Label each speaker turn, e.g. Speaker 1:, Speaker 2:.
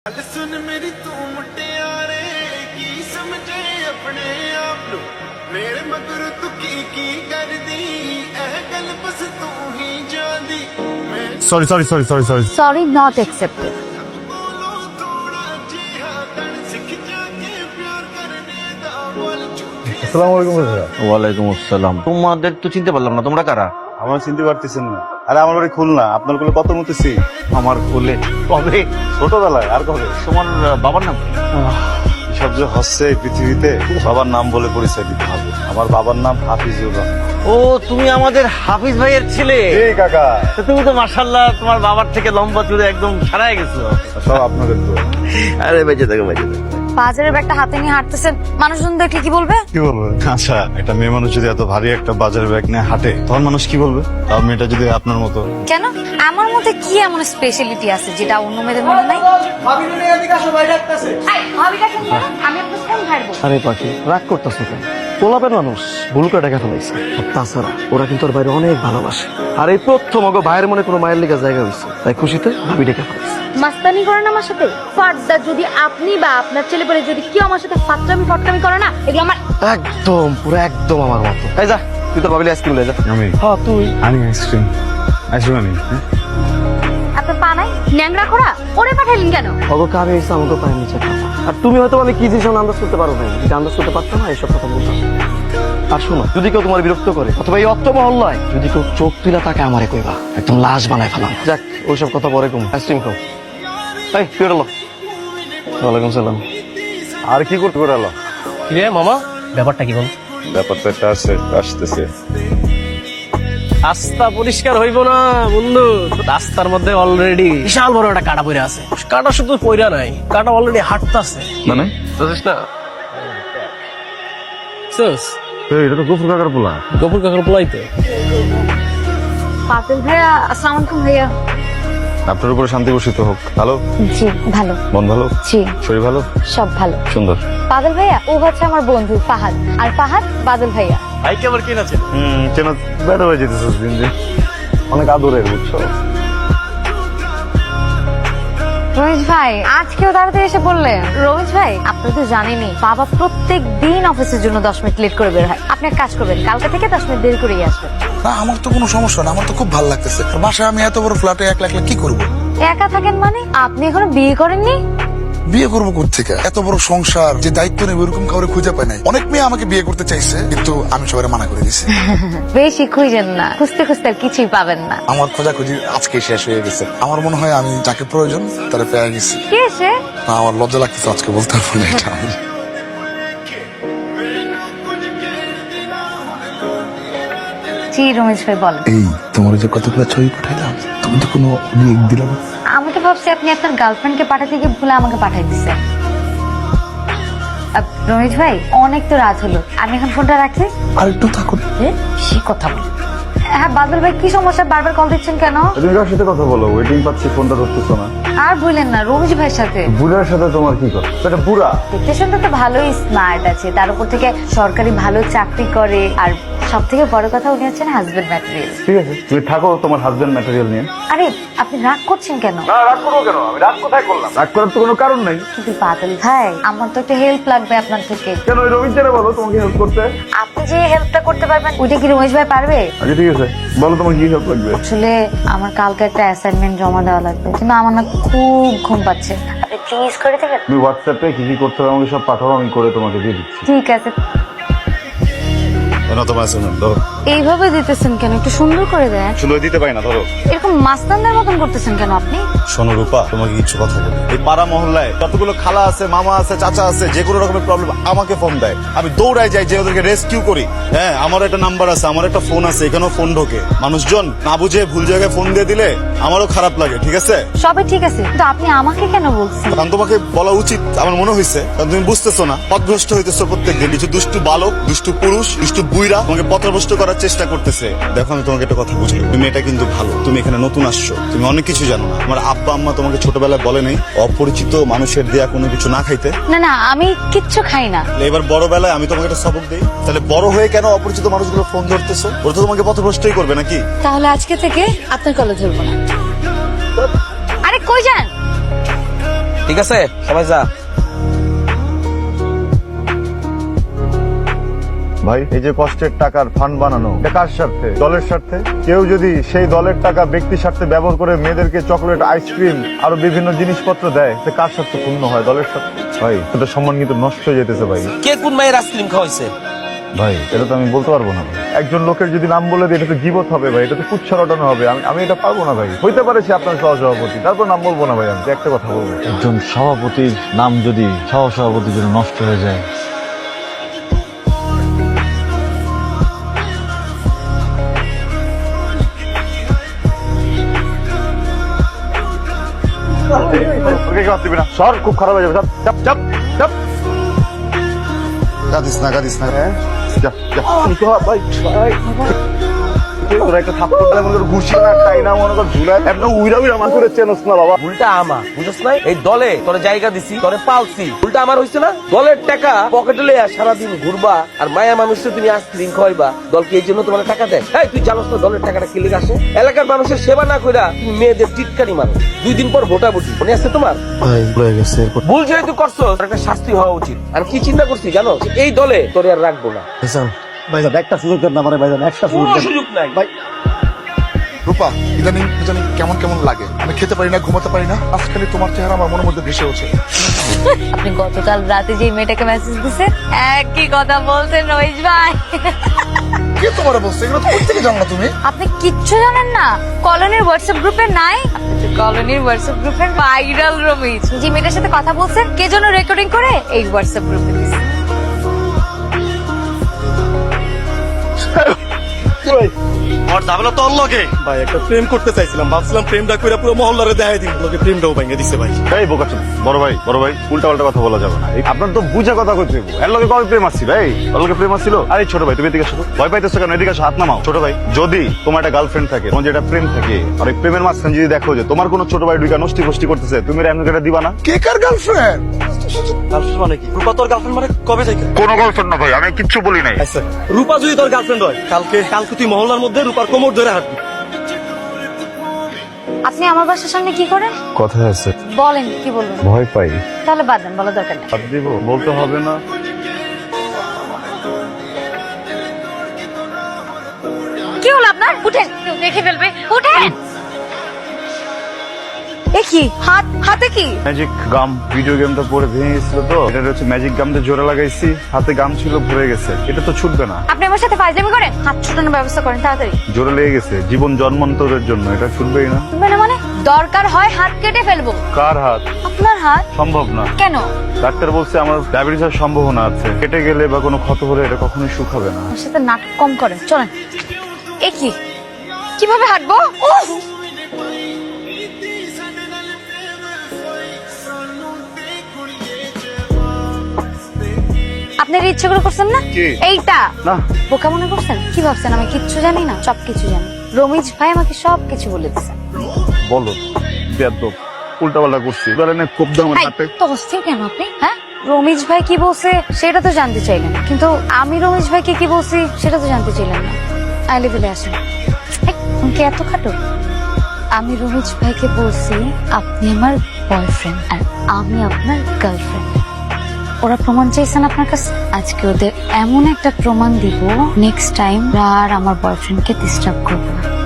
Speaker 1: ਗੱਲ ਸੁਣ ਮੇਰੀ ਤੂੰ ਮੁਟਿਆਰੇ ਕੀ ਸਮਝੇ ਆਪਣੇ ਆਪ ਨੂੰ ਮੇਰੇ ਮਗਰ ਤੂੰ ਕੀ ਕੀ ਕਰਦੀ ਇਹ ਗੱਲ ਬਸ ਤੂੰ ਹੀ ਜਾਣਦੀ ਮੈਂ
Speaker 2: sorry sorry sorry sorry sorry
Speaker 3: sorry not accepted
Speaker 1: ਕੋਲੋਂ ਥੋੜਾ ਜਿਹਾ ਤਣ ਸਿੱਖ ਜਾ ਕੇ ਪਿਆਰ ਕਰਨੇ ਦਾ ਬੋਲ ਝੂਠੇ
Speaker 2: আসসালামু আলাইকুম ভাইয়া
Speaker 4: ওয়ালাইকুম আসসালাম তোমাদের তো চিনতে পারলাম না তোমরা কারা
Speaker 2: আমার চিনতে পারতেছেন না। আরে আমার বাড়ি খুলনা। আপনার কোলে কত মতেছি
Speaker 4: আমার কোলে। কবে?
Speaker 2: ছোটবেলায়। আর কবে?
Speaker 4: তোমার বাবার নাম
Speaker 2: সব যে হচ্ছে পৃথিবীতে বাবার নাম বলে পরিচয় দিতে হবে। আমার বাবার নাম হাফিজুর রহমান।
Speaker 4: ও তুমি আমাদের হাফিজ ভাইয়ের ছেলে।
Speaker 2: এই কাকা।
Speaker 4: তো তুমি তো মার্শাল্লাহ তোমার বাবার থেকে লম্বা চুলে একদম ছাড়াই গেছো।
Speaker 2: সব আপনাদের তো
Speaker 4: আরে বেঁচে থাকো বেঁচে থাকো।
Speaker 3: বাজারের ব্যাগটা হাতে নিয়ে হাঁটতেছেন মানুষজন দেখলে কি বলবে?
Speaker 2: কি বলবে? আচ্ছা একটা মেয়ে মানুষ যদি এত ভারী একটা বাজারের ব্যাগ নিয়ে হাঁটে তখন মানুষ কি বলবে? তার মেয়েটা যদি আপনার মতো।
Speaker 3: কেন? আমার মধ্যে কি এমন স্পেশালিটি আছে যেটা অন্য মেয়েদের মধ্যে নাই?
Speaker 5: আরে পাখি রাগ করতেছো কেন? পোলাপের মানুষ ভুলকা টাকা ফেলাইছে। তাছাড়া ওরা কিন্তু ওর বাইরে অনেক ভালোবাসে। আর এই প্রথম ওগো ভাইয়ের মনে কোনো মায়ের লেগে জায়গা হয়েছে তাই খুশিতে ভাবি ডেকে ফেলাইছে।
Speaker 6: মাস্তানি করেন আমার সাথে? ফাড্ডা যদি আপনি বা আপনার ছেলে পেলে যদি কেউ আমার সাথে ফাটকামি ফটকামি করে না এগুলো আমার
Speaker 5: একদম পুরো একদম আমার মতো। এই যা তুই তোর ভাবিলে আইসক্রিম লে যা।
Speaker 2: আমি?
Speaker 5: হ্যাঁ তুই।
Speaker 2: আনি আইসক্রিম। আইসক্রিম আনি হ্যাঁ?
Speaker 6: আপনার পা নাই? ন্যাংরা করা ওরে পাঠাইলেন কেন?
Speaker 5: ওগো কারে এসে আমাকে পায়ের নিচে আর তুমি হয়তো আমি কি জিনিস আন্দাজ করতে পারো না যদি আন্দাজ করতে পারতো না? এসব কথা বলতাম। আর শোনো যদি কেউ তোমার বিরক্ত করে অথবা এই অত্ত মহল্লায় যদি কেউ চোখ তুলে তাকে আমারে কইবা একদম লাশ বানায় ফেলাম। যাক ওইসব কথা পরে কম। আইসক্রিম খাও। এই তুই এটা ওয়ালাইকুম সালাম।
Speaker 2: আর কি করতে করে
Speaker 7: রে মামা? ব্যাপারটা কি বল?
Speaker 2: ব্যাপারটা একটা আছে আসতেছে।
Speaker 7: রাস্তা পরিষ্কার হইব না বন্ধু। রাস্তার মধ্যে অলরেডি বিশাল বড় একটা কাটা পড়ে আছে। কাটা শুধু পইরা নাই কাটা অলরেডি হাঁটতাছে।
Speaker 2: মানে?
Speaker 7: বুঝিস না?
Speaker 2: এটা তো গফুর কাকার পোলা।
Speaker 7: গপুর কাকার পোলাইতে
Speaker 3: পাতিল ভাইয়া আসসালামু আলাইকুম ভাইয়া।
Speaker 2: আপনার উপরে শান্তি বর্ষিত হোক। ভালো?
Speaker 3: জি ভালো।
Speaker 2: মন ভালো?
Speaker 3: জি।
Speaker 2: শরীর ভালো?
Speaker 3: সব ভালো।
Speaker 2: সুন্দর।
Speaker 3: বাদল ভাইয়া ও হচ্ছে আমার বন্ধু ফাহাদ। আর ফাহাদ বাদল ভাইয়া।
Speaker 7: ভাইকে আবার কি আছে
Speaker 2: হুম কেন বেড়া হয়ে যেতেছে দিন দিন। অনেক আদরের বুঝছ?
Speaker 3: রমেশ ভাই আজকেও তাড়াতাড়ি এসে বললেন রোহিত ভাই আপনি তো জানেনই বাবা প্রত্যেক দিন অফিসের জন্য দশ মিনিট লেট করে বের হয়। আপনি এক কাজ করবেন কালকে থেকে দশ মিনিট দেরি করেই আসবেন
Speaker 8: না আমার তো কোনো সমস্যা না আমার তো খুব ভালো লাগতেছে। বাসায় আমি এত বড় ফ্ল্যাটে একলা একলা কি করব?
Speaker 3: একা থাকেন মানে? আপনি এখনও বিয়ে করেননি?
Speaker 8: বিয়ে করব কোথেকে এত বড় সংসার যে দায়িত্ব নেই ওরকম কাউরে খুঁজে পাই নাই। অনেক মেয়ে আমাকে বিয়ে করতে চাইছে কিন্তু আমি সবাই মানা করে দিছি।
Speaker 3: বেশি খুঁজেন না। খুঁজতে খুঁজতে আর কিছুই পাবেন না।
Speaker 8: আমার খোঁজাখুঁজি আজকে শেষ হয়ে গেছে। আমার মনে হয় আমি যাকে প্রয়োজন তারা পেয়ে গেছি।
Speaker 3: কে সে?
Speaker 8: না আমার লজ্জা লাগতেছে আজকে বলতে পারব না এটা আমি।
Speaker 3: জি রমেশ ভাই বলেন।
Speaker 8: এই তোমার যে কতগুলো ছবি পাঠাইলাম তুমি তো কোনো লিঙ্ক দিলাম।
Speaker 3: ভাবছি আপনি আপনার গার্লফ্রেন্ডকে পাঠাতে গিয়ে ভুলে আমাকে পাঠাই দিচ্ছেন রমেশ ভাই অনেক তো রাত হলো। আমি এখন ফোনটা রাখি?
Speaker 8: আর একটু থাকুন।
Speaker 3: সে কথা বলি। হ্যাঁ বাদল ভাই কি সমস্যা? বারবার কল দিচ্ছেন কেন?
Speaker 2: তুমি কার সাথে কথা বলো? ওয়েটিং পাচ্ছি ফোনটা ধরতেছো না।
Speaker 3: আর বললেন না রমেশ ভাইয়ের সাথে।
Speaker 2: বুড়ার সাথে তোমার কি কথা? এটা বুড়া।
Speaker 3: দেখতে শুনতে তো ভালোই স্মার্ট আছে তার উপর থেকে সরকারি ভালো চাকরি করে আর সব থেকে বড় কথা উনি হচ্ছেন হাজবেন্ড ম্যাটেরিয়াল
Speaker 2: ঠিক আছে তুমি থাকো তোমার হাজবেন্ড ম্যাটেরিয়াল নিয়ে।
Speaker 3: আরে আপনি রাগ করছেন কেন?
Speaker 2: না রাগ করব কেন? আমি রাগ কোথায় করলাম? রাগ করার তো কোনো কারণ নাই।
Speaker 3: কিন্তু বাদল ভাই আমার তো একটা হেল্প লাগবে আপনার থেকে।
Speaker 2: কেন ওই রবীন্দ্র বলো তোমাকে হেল্প করতে?
Speaker 3: আপনি যে হেল্পটা করতে পারবেন ওইটা কি রমেশ ভাই পারবে?
Speaker 2: আচ্ছা ঠিক আছে বলো তোমার কি হেল্প লাগবে।
Speaker 3: আসলে আমার কালকে একটা অ্যাসাইনমেন্ট জমা দেওয়া লাগবে কিন্তু আমার না খুব ঘুম পাচ্ছে। আপনি প্লিজ করে দেবেন?
Speaker 2: তুমি হোয়াটসঅ্যাপে কি কি করতে হবে আমাকে সব পাঠাও আমি করে তোমাকে দিয়ে দিচ্ছি।
Speaker 3: ঠিক আছে।
Speaker 2: ধন্যবাদ ধরো।
Speaker 3: এইভাবে দিতেছেন কেন? একটু সুন্দর করে দেন।
Speaker 2: শুধু দিতে পারি না ধরো।
Speaker 3: এরকম মাস্তানদের মতন করতেছেন কেন আপনি?
Speaker 2: শোনো রূপা তোমাকে কিছু কথা বলি। এই পাড়া মহল্লায় যতগুলো খালা আছে মামা আছে চাচা আছে যে কোনো রকমের প্রবলেম আমাকে ফোন দেয়। আমি দৌড়াই যাই যে ওদেরকে রেস্কিউ করি। হ্যাঁ আমার একটা নাম্বার আছে আমার একটা ফোন আছে এখানেও ফোন ঢোকে। মানুষজন না বুঝে ভুল জায়গায় ফোন দিয়ে দিলে আমারও খারাপ লাগে ঠিক আছে?
Speaker 3: সবই ঠিক আছে কিন্তু আপনি আমাকে কেন বলছেন?
Speaker 2: কারণ তোমাকে বলা উচিত আমার মনে হয়েছে কারণ তুমি বুঝতেছো না পথভ্রষ্ট হইতেছো প্রত্যেকদিন। কিছু দুষ্টু বালক দুষ্টু পুরুষ দুষ্টু বুইরা তোমাকে পথভ্রষ্ট করার চেষ্টা করতেছে। দেখো আমি তোমাকে একটা কথা বুঝি তুমি এটা কিন্তু ভালো। তুমি এখানে নতুন আসছো। তুমি অনেক কিছু জানো না। আমার আব্বা আম্মা তোমাকে ছোটবেলায় বলে নাই অপরিচিত মানুষের দেয়া কোনো কিছু না খাইতে।
Speaker 3: না না আমি কিচ্ছু খাই না।
Speaker 2: এবার বড় বেলায় আমি তোমাকে একটা সবক দিই। তাহলে বড় হয়ে কেন অপরিচিত মানুষগুলো ফোন ধরতেছো? ওরা তো তোমাকে পথভ্রষ্টই করবে নাকি?
Speaker 3: তাহলে আজকে থেকে আপনার কলে ধরবো না। আরে কই যান?
Speaker 7: ঠিক আছে সবাই যা।
Speaker 2: ভাই এই যে কষ্টের টাকার ফান্ড বানানো কার স্বার্থে? দলের স্বার্থে? কেউ যদি সেই দলের টাকা ব্যক্তি স্বার্থে ব্যবহার করে মেয়েদেরকে চকলেট আইসক্রিম আরও বিভিন্ন জিনিসপত্র দেয় সে কার স্বার্থে পূর্ণ হয় দলের স্বার্থে? ভাই এটা সম্মান কিন্তু নষ্ট হয়ে যেতেছে ভাই।
Speaker 7: কে কোন মায়ের আইসক্রিম খাওয়াইছে?
Speaker 2: ভাই এটা তো আমি বলতে পারব না একজন লোকের যদি নাম বলে দিই এটা তো জীবত হবে ভাই এটা তো কুচ্ছা রটানো হবে। আমি আমি এটা পারব না ভাই। হইতে পারে সে আপনার সহসভাপতি তারপর নাম বলব না ভাই আমি একটা কথা বলব।
Speaker 9: একজন সভাপতির নাম যদি সহ সভাপতির জন্য নষ্ট হয়ে যায়
Speaker 2: হাত দিবি না। সর খুব খারাপ হয়ে যাবে। চাপ চাপ চাপ চাপ কাঁদিস না কাঁদিস না। হ্যাঁ যা যা ভাই ভাই। তোরা একটা থাপ্পড় দেয়? মনে কর ঘুষি না খাই না? মনে কর ঝুলায় একদম উইরা উইরা আমার করে চেনস না বাবা।
Speaker 7: উল্টা আমা বুঝছ না এই দলে তোরে জায়গা দিছি তোরে পালছি। উল্টা আমার হইছে না? দলের টাকা পকেটে লইয়া সারাদিন ঘুরবা আর মায়া মানুষকে তুমি আইসক্রিম খাওয়াইবা। দল এই জন্য তোমার টাকা দেয়। এই তুই জানোস না দলের টাকাটা আসে? এলাকার মানুষের সেবা না কইরা তুমি মেয়েদের টিটকারি মারো। দুই দিন পর ভোটাভুটি মনে আছে তোমার?
Speaker 9: ভুল
Speaker 7: যেহেতু করছ একটা শাস্তি হওয়া উচিত। আর কি চিন্তা করছি জানো এই দলে তোরে আর রাখব না।
Speaker 9: ভাইজান একটা সুযোগ দেন না মানে ভাইজান একটা সুযোগ
Speaker 7: কোনো
Speaker 9: দেন।
Speaker 7: সুযোগ নাই।
Speaker 8: রূপা ইদানিং ইদানিং কেমন কেমন লাগে? আমি খেতে পারি না ঘুমাতে পারি না আজকাল তোমার চেহারা আমার মনের মধ্যে ভেসে ওঠে।
Speaker 3: আপনি গতকাল রাতে যে মেয়েটাকে মেসেজ দিছে একই কথা বলছেন রমেশ ভাই।
Speaker 8: কে তোমার বলছে? এগুলো তো থেকে জানলা তুমি?
Speaker 3: আপনি কিচ্ছু জানেন না কলোনির হোয়াটসঅ্যাপ গ্রুপে নাই? আপনি তো কলোনির হোয়াটসঅ্যাপ গ্রুপের ভাইরাল রমেশ। যে মেয়েটার সাথে কথা বলছেন কে জন্য রেকর্ডিং করে এই হোয়াটসঅ্যাপ গ্রুপে দিছে।
Speaker 5: আমার ঝামেলা তো অল্লগে ভাই একটা প্রেম করতে চাইছিলাম। ভাবছিলাম প্রেমটা করে পুরো মহল্লারে দেখাই দিন লোকে প্রেমটাও ভেঙে দিছে ভাই।
Speaker 2: এই বোকাচ্ছেন বড় ভাই বড় ভাই উল্টা পাল্টা কথা বলা যাবে না। আপনার তো বুঝা কথা করতে হইব। এর লগে কবে প্রেম আসছিল এই? ওর লগে প্রেম আসছিল? আরে ছোট ভাই তুমি এদিকে আসো। ভয় পাইতেছো কেন? এদিকে আসো হাত নামাও। ছোট ভাই। যদি তোমার একটা গার্লফ্রেন্ড থাকে তোমার যেটা প্রেম থাকে আর ওই প্রেমের মাঝখানে যদি দেখো যে তোমার কোনো ছোট ভাই দুইটা নষ্টি ফষ্টি করতেছে তুমি এমন একটা দিবা না?
Speaker 8: কে কার গার্লফ্রেন্ড
Speaker 5: গার্লফ্রেন্ড মানে কি? রূপা তোর গার্লফ্রেন্ড মানে কবে থেকে?
Speaker 2: কোনো গার্লফ্রেন্ড না ভাই আমি কিচ্ছু বলি নাই।
Speaker 5: আচ্ছা রূপা যদি তোর গার্লফ্রেন্ড হয় কালকে কালকে তুই মহল্লার মধ্যে রূপার কোমর ধরে হাঁটবি।
Speaker 3: আপনি আমার বাসার সামনে কি করেন?
Speaker 2: কথা আছে।
Speaker 3: বলেন কি বলবেন?
Speaker 2: ভয় পাই।
Speaker 3: তাহলে বাদ দেন বলা দরকার নেই।
Speaker 2: হাত দিব বলতে হবে না।
Speaker 3: কি হলো আপনার? উঠেন দেখে ফেলবে। উঠেন! কি? হাত হাতে কি?
Speaker 2: ম্যাজিক গাম ভিডিও গেমটা পরে ভেঙে গেছিল তো। এটা হচ্ছে ম্যাজিক গামটা জোরে লাগাইছি। হাতে গাম ছিল ভরে গেছে। এটা তো ছুটবে না।
Speaker 3: আপনি আমার সাথে ফাইজলামি করেন? হাত ছুটানোর ব্যবস্থা করেন তাড়াতাড়ি।
Speaker 2: জোরে লেগে গেছে। জীবন জন্মান্তরের জন্য। এটা ছুটবেই না।
Speaker 3: মানে মানে? দরকার হয় হাত কেটে ফেলব।
Speaker 2: কার হাত?
Speaker 3: আপনার হাত?
Speaker 2: সম্ভব না।
Speaker 3: কেন?
Speaker 2: ডাক্তার বলছে আমার ডায়াবেটিসের সম্ভাবনা আছে। কেটে গেলে বা কোনো ক্ষত হলে এটা কখনোই শুকাবে না।
Speaker 3: আমার সাথে নাটক কম করেন। চলেন। এ কি? কীভাবে হাঁটবো? উফ! আপনার ইচ্ছে করে করছেন না?
Speaker 2: কি?
Speaker 3: এইটা।
Speaker 2: না।
Speaker 3: বোকা মনে করছেন? কি ভাবছেন? আমি কিচ্ছু জানি না সব কিছু জানি। রমিজ ভাই আমাকে সব কিছু বলে দিচ্ছে
Speaker 2: বলো বেদ্য উল্টা পাল্টা করছি। এবারে না খুব দাম
Speaker 3: এই,
Speaker 2: হাতে।
Speaker 3: তো অস্থির কেন আপনি? হ্যাঁ? রমিজ ভাই কি বলছে সেটা তো জানতে চাইলেন। কিন্তু আমি রমিজ ভাইকে কি বলছি সেটা তো জানতে চাইলেন না। আইলে দিলে আসেন তুমি কি এত খাটো? আমি রমিজ ভাইকে বলছি আপনি আমার বয়ফ্রেন্ড আর আমি আপনার গার্লফ্রেন্ড ওরা প্রমাণ চাইছেন আপনার কাছে? আজকে ওদের এমন একটা প্রমাণ দিব নেক্সট টাইম আর আমার বয়ফ্রেন্ডকে ডিস্টার্ব করব না।